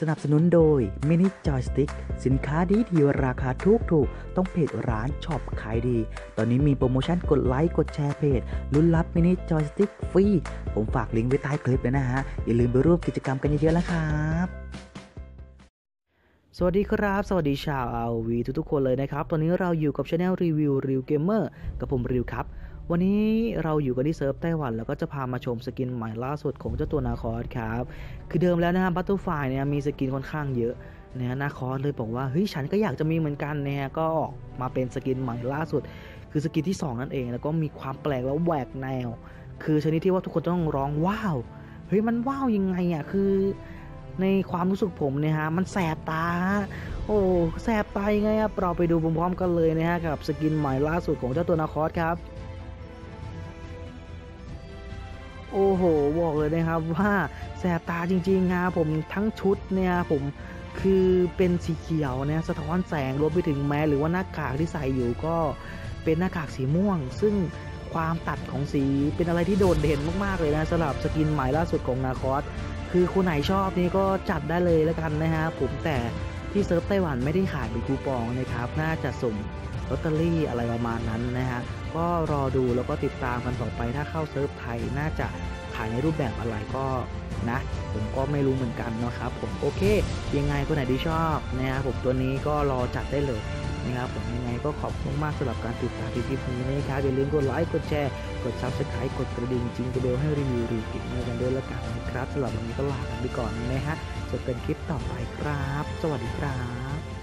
สนับสนุนโดยมินิจอยสติ๊กสินค้าดีที่ราคาถูกถูกต้องเพจร้านช็อปขายดี ตอนนี้มีโปรโมชั่นกดไลค์ กดแชร์เพจ ลุ้นรับมินิจอยสติ๊กฟรี ผมฝากลิงก์ไว้ใต้คลิปเลยนะฮะ อย่าลืมไปร่วมกิจกรรมกันเยอะๆนะครับสวัสดีครับ สวัสดีชาวอาวีทุกๆคนเลยนะครับ ตอนนี้เราอยู่กับช anel รีวิวริวเกมเมอร์กับผมริวครับ วันนี้เราอยู่กันที่เซิร์ฟไต้หวันแล้วก็จะพามาชมสกินใหม่ล่าสุดของเจ้าตัวนาคอสครับ คือเดิมแล้วนะฮะบัตเตอร์ไฟเนี่ยมีสกินค่อนข้างเยอะนะฮะนาคอสเลยบอกว่าเฮ้ยฉันก็อยากจะมีเหมือนกันนะฮะก็ออกมาเป็นสกินใหม่ล่าสุด คือสกินที่ 2 นั่นเอง แล้วก็มีความแปลกแล้วแหวกแนว คือชนิดที่ว่าทุกคนต้องร้องว้าวเฮ้ยมันว้าวยังไงอะคือในความรู้สึกผมเนี่ยฮะมันแสบตา โอ้แสบตายังไงครับเราไปดูพร้อมๆกันเลยนะฮะกับสกินใหม่ล่าสุดของเจ้าตัวนาคอสครับ โอ้โหบอกเลยนะครับว่าแสบตาจริงๆนะผมทั้งชุดเนี่ยผมคือเป็นสีเขียวนี่ยสะท้อนแสงรวมไปถึงแมสหรือว่าหน้ากากที่ใส่อยู่ก็เป็นหน้ากากสีม่วง ซึ่งความตัดของสีเป็นอะไรที่โดดเด่นมากๆเลยนะสำหรับสกินใหม่ล่าสุดของนาคอสคือคนไหนชอบนี่ก็จัดได้เลยแล้วกันนะฮะผมแต่ ที่เซิร์ฟไต้หวันไม่ได้ขายเป็นคูปองนะครับน่าจะส่มลอตเตอรี่อะไรประมาณนั้นนะฮะก็รอดูแล้วก็ติดตามกันต่อไปถ้าเข้าเซิร์ฟไทยน่าจะ ขายในรูปแบบอะไรก็นะ ผมก็ไม่รู้เหมือนกันนะครับผมโอเค ยังไงคนไหนที่ชอบนะฮะผมตัวนี้ก็รอจัดได้เลยนะครับผมยังไงก็ขอบคุณมากสำหรับการติดตามคลิปนี้นะครับอย่าลืมกดไลค์กดแชร์กด subscribe กดกระดิ่งจริงกระเบลให้รีวิวรีวิวเมื่อกันด้วยล้วกันนะครับสำหรับวันนี้ก็ลากันไปก่อนนะฮะเจอกันคลิปต่อไปครับ สวัสดีครับ